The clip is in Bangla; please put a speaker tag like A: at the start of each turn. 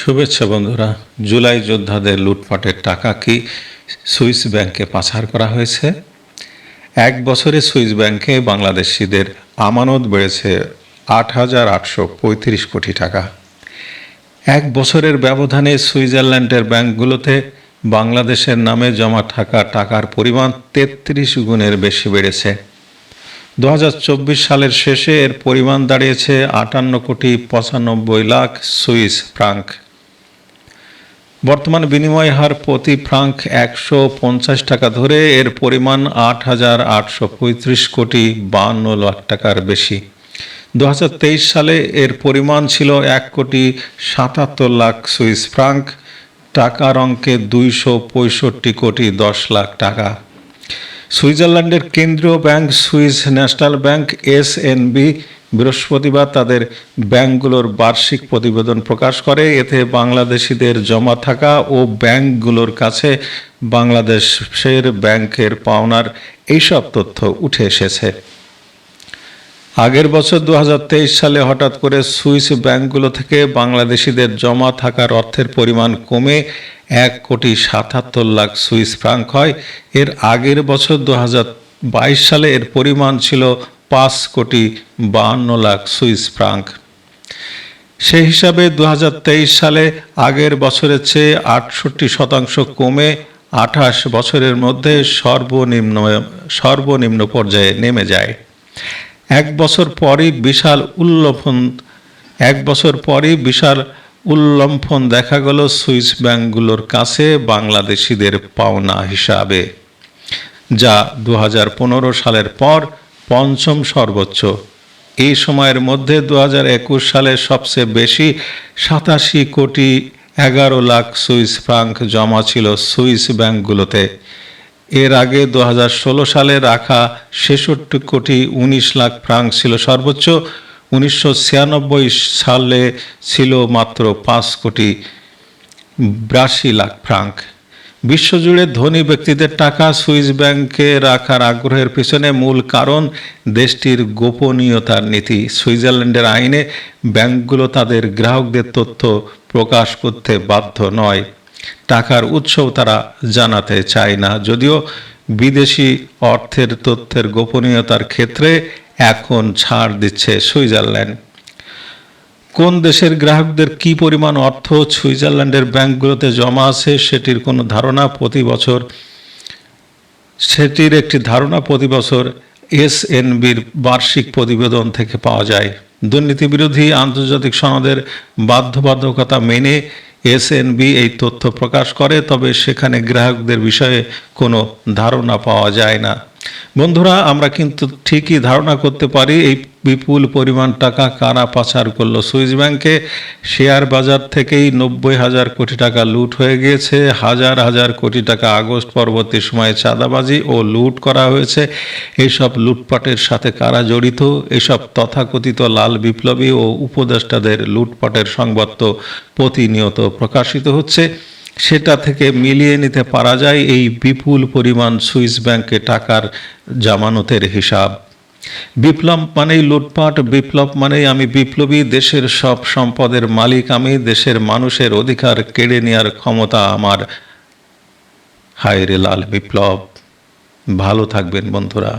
A: শুভেচ্ছা বন্ধুরা, জুলাই যোদ্ধাদের লুটপাটের টাকা কি সুইস ব্যাংকে পাচার করা হয়েছে? এক বছরে সুইস ব্যাংকে বাংলাদেশিদের আমানত বেড়েছে আট হাজার আটশো পঁয়ত্রিশ কোটি টাকা। এক বছরের ব্যবধানে সুইজারল্যান্ডের ব্যাংকগুলোতে বাংলাদেশের নামে জমা থাকা টাকার পরিমাণ তেত্রিশ গুণের বেশি বেড়েছে। দু হাজার চব্বিশ সালের শেষে এর পরিমাণ দাঁড়িয়েছে আটান্ন কোটি পঁচানব্বই লাখ সুইস ফ্রাঙ্ক। বর্তমান বিনিময় হার প্রতি ফ্রাঙ্ক একশো পঞ্চাশ টাকা ধরে, এর পরিমাণ আট হাজার আটশো পঁয়ত্রিশ কোটি বান্ন লাখ টাকার বেশি। দু হাজার তেইশ সালে এর পরিমাণ ছিল এক কোটি সাতাত্তর লাখ সুইস ফ্রাঙ্ক, টাকার অঙ্কে দুইশো পঁয়ষট্টি কোটি দশ লাখ টাকা। সুইজারল্যান্ডের কেন্দ্রীয় bank, Swiss National Bank SNB বৃহস্পতিবার তাদের ব্যাংকগুলোর বার্ষিক প্রতিবেদন প্রকাশ করে। এতে বাংলাদেশিদের জমা থাকা ও ব্যাংকগুলোর কাছে বাংলাদেশের ব্যাংকের পাওনার এইসব তথ্য উঠে এসেছে। আগের বছর দু হাজার তেইশ সালে হঠাৎ করে সুইস ব্যাংকগুলো থেকে বাংলাদেশিদের জমা থাকার অর্থের পরিমাণ কমে এক কোটি সাতাত্তর লাখ সুইস ফ্রাঙ্ক হয়। এর আগের বছর দু বাইশ সালে এর পরিমাণ ছিল পাঁচ কোটি বাহান্ন লাখ সুইস ফ্রাঙ্ক। সেই হিসাবে দু হাজার তেইশ সালে আগের বছরের চেয়ে আটষট্টি শতাংশ কমে আঠাশ বছরের মধ্যে সর্বনিম্ন সর্বনিম্ন পর্যায়ে নেমে যায়। এক বছর পরই বিশাল উল্লম্ফন এক বছর পরই বিশাল উল্লম্ফন দেখা গেল সুইস ব্যাংকগুলোর কাছে বাংলাদেশিদের পাওনা হিসাবে, যা দু হাজার পনেরো সালের পর পঞ্চম সর্বোচ্চ। এই সময়ের মধ্যে দু হাজার একুশ সালে সবচেয়ে বেশি সাতাশি কোটি এগারো লাখ সুইস ফ্রাঙ্ক জমা ছিল সুইস ব্যাংকগুলোতে এর আগে দু হাজার ষোলো সালে রাখা ছেষট্টি কোটি উনিশ লাখ ফ্রাঙ্ক ছিল সর্বোচ্চ। উনিশশো ছিয়ানব্বই সালে ছিল মাত্র পাঁচ কোটি বিরাশি লাখ ফ্রাঙ্ক। বিশ্বজুড়ে ধনী ব্যক্তিদের টাকা সুইস ব্যাংকে রাখার আগ্রহের পিছনে মূল কারণ দেশটির গোপনীয়তার নীতি। সুইজারল্যান্ডের আইনে ব্যাংকগুলো তাদের গ্রাহকদের তথ্য প্রকাশ করতে বাধ্য নয়। টাকার উৎসও তারা জানাতে চায় না। যদিও বিদেশি অর্থের তথ্যের গোপনীয়তার ক্ষেত্রে এখন ছাড় দিচ্ছে সুইজারল্যান্ড। কোন দেশের গ্রাহকদের কি পরিমাণ অর্থ সুইজারল্যান্ডের ব্যাংকগুলোতে জমা আছে সেটির কোনো ধারণা প্রতি বছর? সেটির একটি ধারণা প্রতি বছর এসএনবির বার্ষিক প্রতিবেদন থেকে পাওয়া যায়। দুর্নীতি বিরোধী আন্তর্জাতিক সনদের বাধ্যবাধকতা মেনে এসএনবি এই তথ্য প্রকাশ করে, তবে সেখানে গ্রাহকদের বিষয়ে কোনো ধারণা পাওয়া যায় না। বন্ধুরা, আমরা কিন্তু ঠিকই ধারণা করতে পারি, এই বিপুল পরিমাণ টাকা কারা পাচার করল। সুইস ব্যাংকে শেয়ার বাজার থেকেই নব্বই হাজার কোটি টাকা লুট হয়ে গিয়েছে। হাজার হাজার কোটি টাকা আগস্ট পরবর্তী সময়ে চাঁদাবাজি ও লুট করা হয়েছে। এইসব লুটপাটের সাথে কারা জড়িত? এসব তথাকথিত লাল বিপ্লবী ও উপদেষ্টাদের লুটপাটের সংবাদ তো প্রতিনিয়ত প্রকাশিত হচ্ছে। সেটা থেকে মিলিয়ে নিতে পারা যায় এই বিপুল পরিমাণ সুইস ব্যাংকে টাকার জামানতের হিসাব। বিপ্লব মানেই লুটপাট, বিপ্লব মানেই আমি বিপ্লবী, দেশের সব সম্পদের মালিক আমি, দেশের মানুষের অধিকার কেড়ে নেওয়ার ক্ষমতা আমার। হায় রে লাল বিপ্লব, ভালো থাকবেন বন্ধুরা।